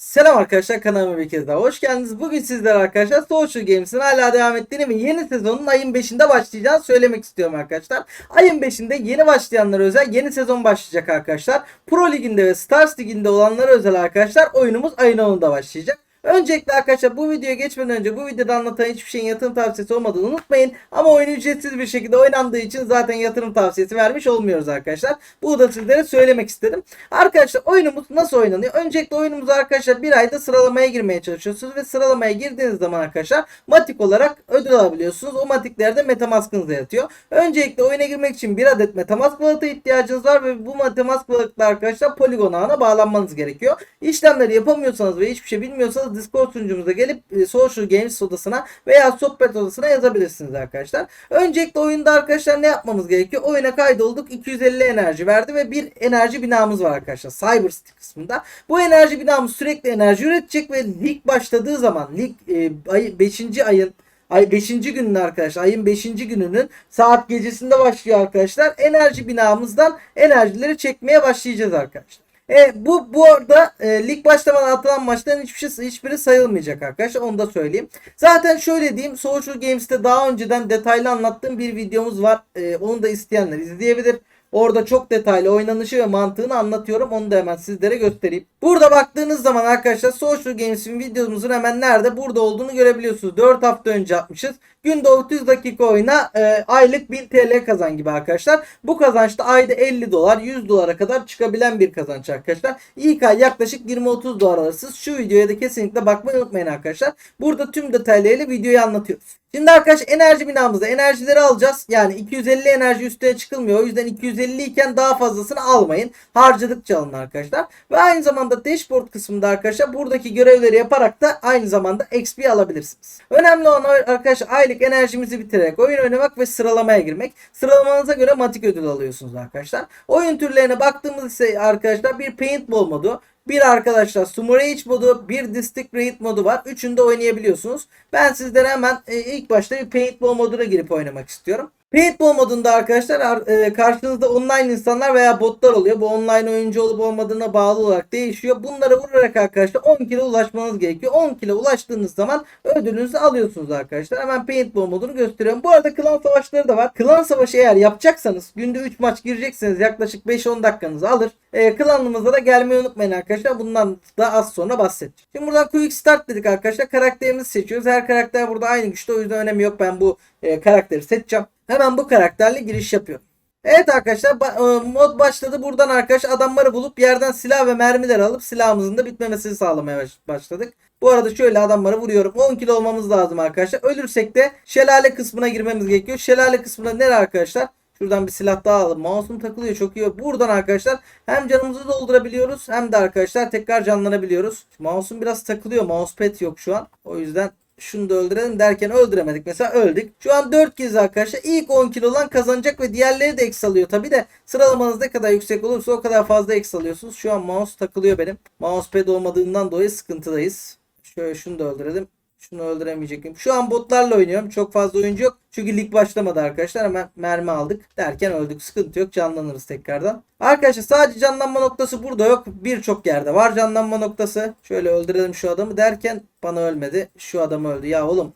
Selam arkadaşlar kanalıma bir kez daha hoş geldiniz. Bugün sizler arkadaşlar Social Games'in hala devam ettiğini ve yeni sezonun ayın 5'inde başlayacağını söylemek istiyorum arkadaşlar. Ayın 5'inde yeni başlayanlara özel yeni sezon başlayacak arkadaşlar. Pro Ligi'nde ve Stars Ligi'nde olanlara özel arkadaşlar oyunumuz ayın 10'unda başlayacak. Öncelikle arkadaşlar bu videoya geçmeden önce bu videoda anlatan hiçbir şeyin yatırım tavsiyesi olmadığını unutmayın. Ama oyun ücretsiz bir şekilde oynandığı için zaten yatırım tavsiyesi vermiş olmuyoruz arkadaşlar. Bu da sizlere söylemek istedim. Arkadaşlar oyunumuz nasıl oynanıyor? Öncelikle oyunumuzu arkadaşlar bir ayda sıralamaya girmeye çalışıyorsunuz ve sıralamaya girdiğiniz zaman arkadaşlar matik olarak ödül alabiliyorsunuz. O matiklerde metamaskınıza yatıyor. Öncelikle oyuna girmek için bir adet metamask balığı ihtiyacınız var ve bu metamask balıkla arkadaşlar poligon ağına bağlanmanız gerekiyor. İşlemleri yapamıyorsanız ve hiçbir şey bilmiyorsanız Discord sunucumuza gelip e, Social Games odasına veya sohbet odasına yazabilirsiniz arkadaşlar. Öncelikle oyunda arkadaşlar ne yapmamız gerekiyor? Oyuna kaydolduk. 250 enerji verdi ve bir enerji binamız var arkadaşlar. Cyber City kısmında. Bu enerji binamız sürekli enerji üretecek ve lig başladığı zaman lig e, ay, 5. ayın Ay 5. günün arkadaşlar ayın 5. gününün saat gecesinde başlıyor arkadaşlar. Enerji binamızdan enerjileri çekmeye başlayacağız arkadaşlar. E, bu bu arada e, lig başlamadan atılan maçların hiçbir şey hiçbiri sayılmayacak arkadaşlar. Onu da söyleyeyim. Zaten şöyle diyeyim. Social Games'te daha önceden detaylı anlattığım bir videomuz var. E, onu da isteyenler izleyebilir. Orada çok detaylı oynanışı ve mantığını anlatıyorum. Onu da hemen sizlere göstereyim. Burada baktığınız zaman arkadaşlar Social Games'in videomuzun hemen nerede burada olduğunu görebiliyorsunuz. 4 hafta önce atmışız. Günde 30 dakika oyna e, aylık 1000 TL kazan gibi arkadaşlar. Bu kazançta ayda 50 dolar 100 dolara kadar çıkabilen bir kazanç arkadaşlar. İlk ay yaklaşık 20-30 dolar arası. Şu videoya da kesinlikle bakmayı unutmayın arkadaşlar. Burada tüm detaylarıyla videoyu anlatıyoruz. Şimdi arkadaşlar enerji binamızda enerjileri alacağız. Yani 250 enerji üstüne çıkılmıyor. O yüzden 250 iken daha fazlasını almayın. Harcadıkça alın arkadaşlar. Ve aynı zamanda dashboard kısmında arkadaşlar buradaki görevleri yaparak da aynı zamanda XP alabilirsiniz. Önemli olan arkadaşlar aylık enerjimizi bitirerek oyun oynamak ve sıralamaya girmek. Sıralamanıza göre matik ödül alıyorsunuz arkadaşlar. Oyun türlerine baktığımız ise arkadaşlar bir paintball modu, bir arkadaşlar Sumo Rage modu, bir District Raid modu var. Üçünü de oynayabiliyorsunuz. Ben sizlere hemen e, ilk başta bir Paintball moduna girip oynamak istiyorum. Paintball modunda arkadaşlar e, karşınızda online insanlar veya botlar oluyor. Bu online oyuncu olup olmadığına bağlı olarak değişiyor. Bunlara vurarak arkadaşlar 10 kilo ulaşmanız gerekiyor. 10 kilo ulaştığınız zaman ödülünüzü alıyorsunuz arkadaşlar. Hemen Paintball modunu gösteriyorum. Bu arada klan savaşları da var. Klan savaşı eğer yapacaksanız günde 3 maç girecekseniz yaklaşık 5-10 dakikanızı alır. E, klanımıza da gelmeyi unutmayın arkadaşlar. Bundan da az sonra bahsedeceğim. Şimdi buradan Quick Start dedik arkadaşlar. Karakterimizi seçiyoruz. Her karakter burada aynı güçte. O yüzden önemi yok. Ben bu e, karakteri seçeceğim. Hemen bu karakterle giriş yapıyorum. Evet arkadaşlar e, mod başladı. Buradan arkadaş adamları bulup yerden silah ve mermiler alıp silahımızın da bitmemesini sağlamaya baş- başladık. Bu arada şöyle adamları vuruyorum. 10 kilo olmamız lazım arkadaşlar. Ölürsek de şelale kısmına girmemiz gerekiyor. Şelale kısmında nere arkadaşlar? Şuradan bir silah daha alalım. Mouse'um takılıyor çok iyi. Buradan arkadaşlar hem canımızı doldurabiliyoruz hem de arkadaşlar tekrar canlanabiliyoruz. Mouse'um biraz takılıyor. Mousepad yok şu an. O yüzden şunu da öldürelim derken öldüremedik. Mesela öldük. Şu an 4 kez arkadaşlar ilk 10 kilo olan kazanacak ve diğerleri de eks alıyor. Tabi de sıralamanız ne kadar yüksek olursa o kadar fazla eks alıyorsunuz. Şu an mouse takılıyor benim. Mousepad olmadığından dolayı sıkıntıdayız. Şöyle şunu da öldürelim. Şunu öldüremeyecek Şu an botlarla oynuyorum. Çok fazla oyuncu yok. Çünkü lig başlamadı arkadaşlar. Hemen mermi aldık. Derken öldük. Sıkıntı yok. Canlanırız tekrardan. Arkadaşlar sadece canlanma noktası burada yok. Birçok yerde var canlanma noktası. Şöyle öldürelim şu adamı derken bana ölmedi. Şu adam öldü. Ya oğlum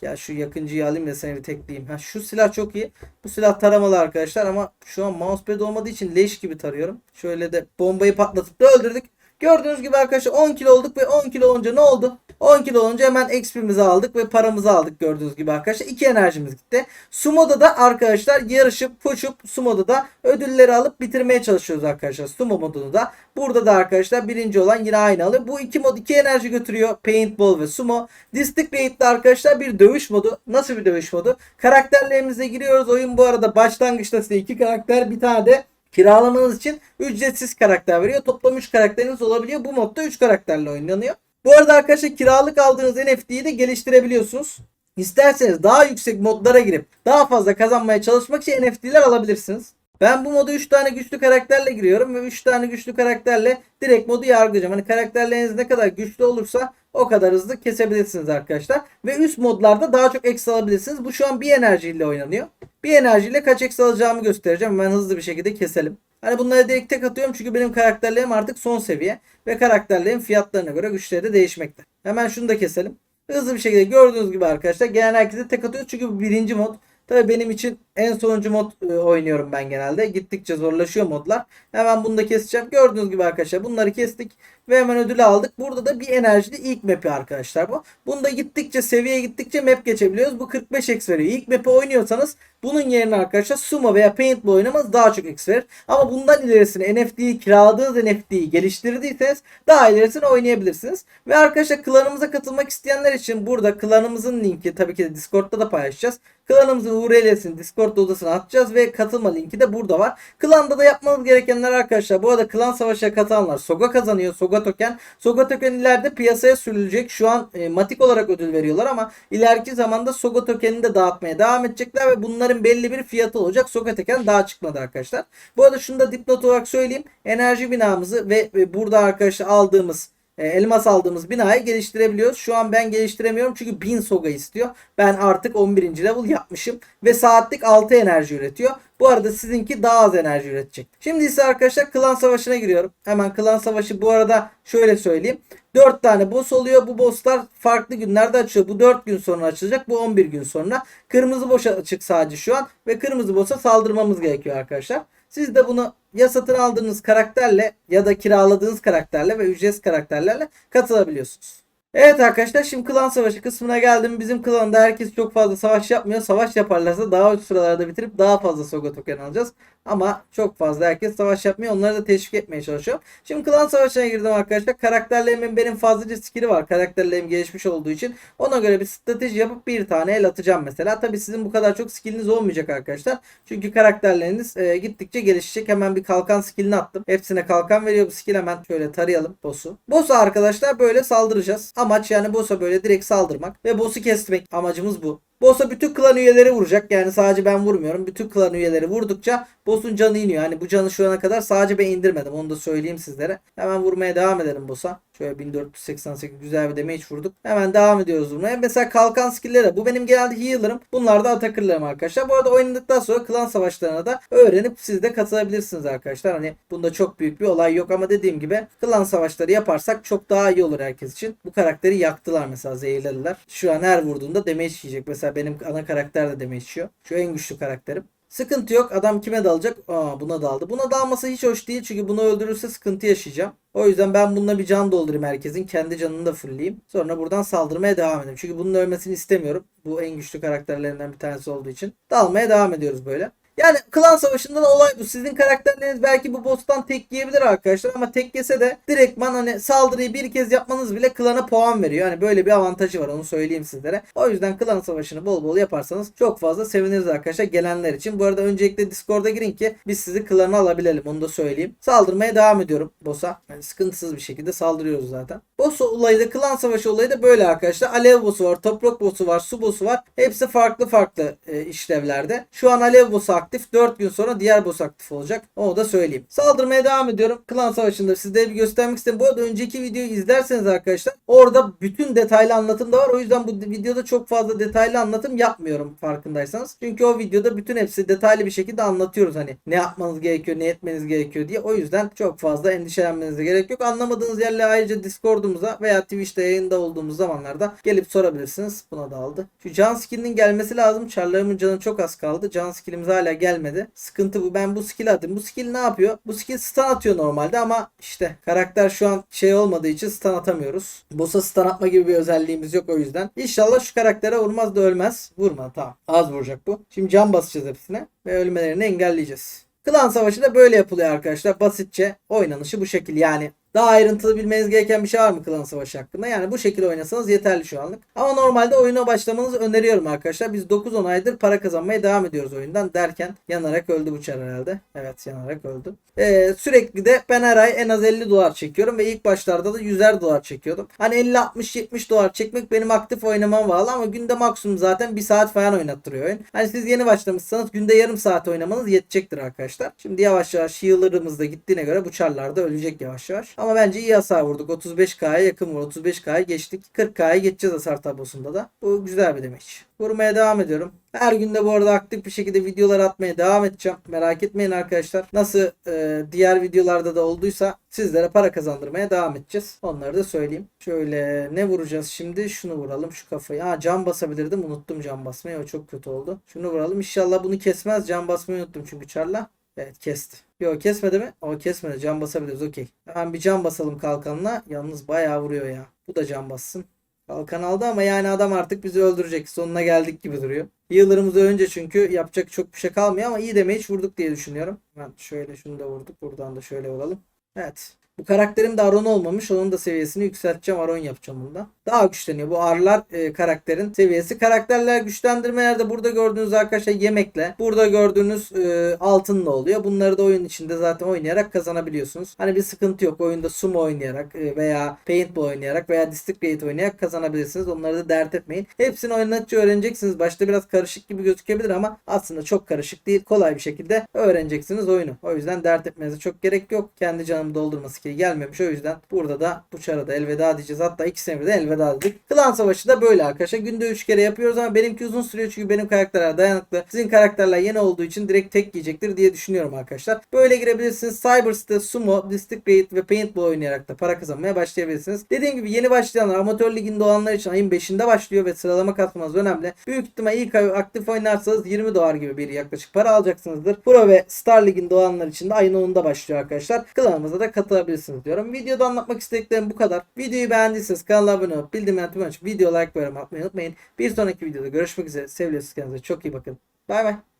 Gel şu yakıncıyı alayım da seni bir tekleyeyim. Ha, şu silah çok iyi. Bu silah taramalı arkadaşlar ama şu an mousepad olmadığı için leş gibi tarıyorum. Şöyle de bombayı patlatıp da öldürdük. Gördüğünüz gibi arkadaşlar 10 kilo olduk ve 10 kilo olunca ne oldu? 10 kilo olunca hemen XP'mizi aldık ve paramızı aldık gördüğünüz gibi arkadaşlar. 2 enerjimiz gitti. Sumo'da da arkadaşlar yarışıp koşup Sumo'da da ödülleri alıp bitirmeye çalışıyoruz arkadaşlar. Sumo modunu da. Burada da arkadaşlar birinci olan yine aynı alıyor. Bu iki mod 2 enerji götürüyor. Paintball ve Sumo. District Raid'de arkadaşlar bir dövüş modu. Nasıl bir dövüş modu? Karakterlerimize giriyoruz. Oyun bu arada başlangıçta size iki karakter bir tane de kiralamanız için ücretsiz karakter veriyor. Toplam 3 karakteriniz olabiliyor. Bu modda 3 karakterle oynanıyor. Bu arada arkadaşlar kiralık aldığınız NFT'yi de geliştirebiliyorsunuz. İsterseniz daha yüksek modlara girip daha fazla kazanmaya çalışmak için NFT'ler alabilirsiniz. Ben bu moda 3 tane güçlü karakterle giriyorum ve 3 tane güçlü karakterle direkt modu yargılayacağım. Hani karakterleriniz ne kadar güçlü olursa o kadar hızlı kesebilirsiniz arkadaşlar. Ve üst modlarda daha çok eks alabilirsiniz. Bu şu an bir enerjiyle oynanıyor. Bir enerjiyle kaç eks alacağımı göstereceğim. Hemen hızlı bir şekilde keselim. Hani bunlara direkt tek atıyorum çünkü benim karakterlerim artık son seviye. Ve karakterlerin fiyatlarına göre güçleri de değişmekte. Hemen şunu da keselim. Hızlı bir şekilde gördüğünüz gibi arkadaşlar gelen herkese tek atıyoruz çünkü bu birinci mod. Tabii benim için en sonuncu mod e, oynuyorum ben genelde. Gittikçe zorlaşıyor modlar. Hemen bunu da keseceğim. Gördüğünüz gibi arkadaşlar bunları kestik ve hemen ödülü aldık. Burada da bir enerjili ilk map'i arkadaşlar bu. Bunda gittikçe seviye gittikçe map geçebiliyoruz. Bu 45x veriyor. İlk map'i oynuyorsanız bunun yerine arkadaşlar Sumo veya Paintball oynamanız daha çok x verir. Ama bundan ilerisini NFT'yi kiraladığınız NFT'yi geliştirdiyseniz daha ilerisini oynayabilirsiniz. Ve arkadaşlar klanımıza katılmak isteyenler için burada klanımızın linki tabii ki de Discord'da da paylaşacağız. Klanımızın URL'sini Discord odasına atacağız ve katılma linki de burada var. Klanda da yapmanız gerekenler arkadaşlar. Bu arada klan savaşına katılanlar Soga kazanıyor. Soga token. Soga token ileride piyasaya sürülecek. Şu an e, matik olarak ödül veriyorlar ama ileriki zamanda Soga tokenini de dağıtmaya devam edecekler ve bunların belli bir fiyatı olacak. Soga token daha çıkmadı arkadaşlar. Bu arada şunu da dipnot olarak söyleyeyim. Enerji binamızı ve, ve burada arkadaşlar aldığımız elmas aldığımız binayı geliştirebiliyoruz. Şu an ben geliştiremiyorum çünkü 1000 soga istiyor. Ben artık 11. level yapmışım ve saatlik 6 enerji üretiyor. Bu arada sizinki daha az enerji üretecek. Şimdi ise arkadaşlar klan savaşına giriyorum. Hemen klan savaşı bu arada şöyle söyleyeyim. 4 tane boss oluyor. Bu bosslar farklı günlerde açıyor. Bu 4 gün sonra açılacak. Bu 11 gün sonra. Kırmızı boss açık sadece şu an. Ve kırmızı boss'a saldırmamız gerekiyor arkadaşlar. Siz de bunu ya satın aldığınız karakterle ya da kiraladığınız karakterle ve ücretsiz karakterlerle katılabiliyorsunuz. Evet arkadaşlar şimdi klan savaşı kısmına geldim. Bizim klanda herkes çok fazla savaş yapmıyor. Savaş yaparlarsa daha üst sıralarda bitirip daha fazla Soga token alacağız. Ama çok fazla herkes savaş yapmıyor. Onları da teşvik etmeye çalışıyorum. Şimdi klan savaşına girdim arkadaşlar. Karakterlerimin benim fazlaca skill'i var. Karakterlerim gelişmiş olduğu için. Ona göre bir strateji yapıp bir tane el atacağım mesela. Tabi sizin bu kadar çok skill'iniz olmayacak arkadaşlar. Çünkü karakterleriniz e, gittikçe gelişecek. Hemen bir kalkan skill'ini attım. Hepsine kalkan veriyor bu skill. Hemen şöyle tarayalım boss'u. Boss'a arkadaşlar böyle saldıracağız. Amaç yani boss'a böyle direkt saldırmak. Ve boss'u kesmek. Amacımız bu. Boss'a bütün klan üyeleri vuracak. Yani sadece ben vurmuyorum. Bütün klan üyeleri vurdukça boss'un canı iniyor. Hani bu canı şu ana kadar sadece ben indirmedim. Onu da söyleyeyim sizlere. Hemen vurmaya devam edelim boss'a. Şöyle 1488 güzel bir damage vurduk. Hemen devam ediyoruz vurmaya. Mesela kalkan skill'leri. Bu benim genelde healer'ım. Bunlar da atakırlarım arkadaşlar. Bu arada oynadıktan sonra klan savaşlarına da öğrenip siz de katılabilirsiniz arkadaşlar. Hani bunda çok büyük bir olay yok ama dediğim gibi klan savaşları yaparsak çok daha iyi olur herkes için. Bu karakteri yaktılar mesela zehirlediler. Şu an her vurduğunda damage yiyecek. Mesela benim ana karakter de damage yiyor. Şu en güçlü karakterim. Sıkıntı yok. Adam kime dalacak? Aa buna daldı. Buna dalması hiç hoş değil. Çünkü bunu öldürürse sıkıntı yaşayacağım. O yüzden ben bununla bir can doldurayım herkesin. Kendi canını da fullleyeyim. Sonra buradan saldırmaya devam edeyim. Çünkü bunun ölmesini istemiyorum. Bu en güçlü karakterlerinden bir tanesi olduğu için. Dalmaya devam ediyoruz böyle. Yani klan savaşında da olay bu. Sizin karakterleriniz belki bu boss'tan tek yiyebilir arkadaşlar ama tek yese de direktman hani saldırıyı bir kez yapmanız bile klana puan veriyor. Yani böyle bir avantajı var onu söyleyeyim sizlere. O yüzden klan savaşını bol bol yaparsanız çok fazla seviniriz arkadaşlar gelenler için. Bu arada öncelikle Discord'a girin ki biz sizi klana alabilelim onu da söyleyeyim. Saldırmaya devam ediyorum boss'a. Yani sıkıntısız bir şekilde saldırıyoruz zaten. Boss olayı da klan savaşı olayı da böyle arkadaşlar. Alev boss'u var, toprak boss'u var, su boss'u var. Hepsi farklı farklı e, işlevlerde. Şu an alev boss'u aktif. 4 gün sonra diğer boss aktif olacak. Onu da söyleyeyim. Saldırmaya devam ediyorum. Klan savaşında sizlere bir göstermek istedim. Bu arada önceki videoyu izlerseniz arkadaşlar orada bütün detaylı anlatım da var. O yüzden bu videoda çok fazla detaylı anlatım yapmıyorum farkındaysanız. Çünkü o videoda bütün hepsi detaylı bir şekilde anlatıyoruz hani ne yapmanız gerekiyor, ne etmeniz gerekiyor diye. O yüzden çok fazla endişelenmenize gerek yok. Anlamadığınız yerle ayrıca Discord'umuza veya Twitch'te yayında olduğumuz zamanlarda gelip sorabilirsiniz. Buna da aldı. Şu can skill'inin gelmesi lazım. Çarlarımın canı çok az kaldı. Can skill'imiz hala gelmedi. Sıkıntı bu. Ben bu skill'i atayım. Bu skill ne yapıyor? Bu skill stun atıyor normalde ama işte karakter şu an şey olmadığı için stun atamıyoruz. Boss'a stun atma gibi bir özelliğimiz yok o yüzden. İnşallah şu karaktere vurmaz da ölmez. Vurma tamam. Az vuracak bu. Şimdi can basacağız hepsine ve ölmelerini engelleyeceğiz. Klan savaşı da böyle yapılıyor arkadaşlar. Basitçe oynanışı bu şekil. Yani daha ayrıntılı bilmeniz gereken bir şey var mı Klan Savaşı hakkında? Yani bu şekilde oynasanız yeterli şu anlık. Ama normalde oyuna başlamanızı öneriyorum arkadaşlar. Biz 9-10 aydır para kazanmaya devam ediyoruz oyundan derken yanarak öldü bu çar herhalde. Evet yanarak öldü. Ee, sürekli de ben her ay en az 50 dolar çekiyorum ve ilk başlarda da 100'er dolar çekiyordum. Hani 50-60-70 dolar çekmek benim aktif oynamam bağlı ama günde maksimum zaten 1 saat falan oynattırıyor oyun. Hani siz yeni başlamışsanız günde yarım saat oynamanız yetecektir arkadaşlar. Şimdi yavaş yavaş healer'ımız da gittiğine göre bu çarlar da ölecek yavaş yavaş. Ama Ama bence iyi hasar vurduk. 35K'ya yakın vur. 35K'ya geçtik. 40K'ya geçeceğiz hasar tablosunda da. Bu güzel bir demek. Vurmaya devam ediyorum. Her gün de bu arada aktif bir şekilde videolar atmaya devam edeceğim. Merak etmeyin arkadaşlar. Nasıl e, diğer videolarda da olduysa sizlere para kazandırmaya devam edeceğiz. Onları da söyleyeyim. Şöyle ne vuracağız şimdi? Şunu vuralım şu kafayı. Ha cam basabilirdim. Unuttum cam basmayı. O çok kötü oldu. Şunu vuralım. İnşallah bunu kesmez. Cam basmayı unuttum çünkü çarla. Evet kesti. Yok kesmedi mi? O kesmedi. Cam basabiliriz. Okey. Hemen bir cam basalım kalkanla. Yalnız bayağı vuruyor ya. Bu da cam bassın. Kalkan aldı ama yani adam artık bizi öldürecek. Sonuna geldik gibi duruyor. Healer'ımız önce çünkü yapacak çok bir şey kalmıyor ama iyi damage vurduk diye düşünüyorum. Ben şöyle şunu da vurduk. Buradan da şöyle vuralım. Evet. Bu karakterim de Aron olmamış. Onun da seviyesini yükselteceğim. Aron yapacağım bunda. Daha güçleniyor. Bu Arlar e, karakterin seviyesi. Karakterler güçlendirmelerde burada gördüğünüz arkadaşlar yemekle. Burada gördüğünüz e, altınla oluyor. Bunları da oyun içinde zaten oynayarak kazanabiliyorsunuz. Hani bir sıkıntı yok. Oyunda sumo oynayarak e, veya paintball oynayarak veya district oynayarak kazanabilirsiniz. Onları da dert etmeyin. Hepsini oynadıkça öğreneceksiniz. Başta biraz karışık gibi gözükebilir ama aslında çok karışık değil. Kolay bir şekilde öğreneceksiniz oyunu. O yüzden dert etmenize çok gerek yok. Kendi canımı doldurması ki gelmemiş. O yüzden burada da bu çarada elveda diyeceğiz. Hatta ikisine de elveda dedik. Klan savaşı da böyle arkadaşlar. Günde 3 kere yapıyoruz ama benimki uzun sürüyor çünkü benim karakterler dayanıklı. Sizin karakterler yeni olduğu için direkt tek yiyecektir diye düşünüyorum arkadaşlar. Böyle girebilirsiniz. Cyber's'te Sumo, District Raid ve Paintball oynayarak da para kazanmaya başlayabilirsiniz. Dediğim gibi yeni başlayanlar amatör liginde olanlar için ayın 5'inde başlıyor ve sıralama katmanız önemli. Büyük ihtimal ilk ay aktif oynarsanız 20 dolar gibi bir yaklaşık para alacaksınızdır. Pro ve Star Lig'inde olanlar için de ayın 10'unda başlıyor arkadaşlar. Klanımıza da katılabilirsiniz diyorum. Videoda anlatmak istediklerim bu kadar. Videoyu beğendiyseniz kanala abone olup bildirimleri açıp video like ve yorum atmayı unutmayın. Bir sonraki videoda görüşmek üzere. Seviliyorsunuz kendinize çok iyi bakın. Bay bay.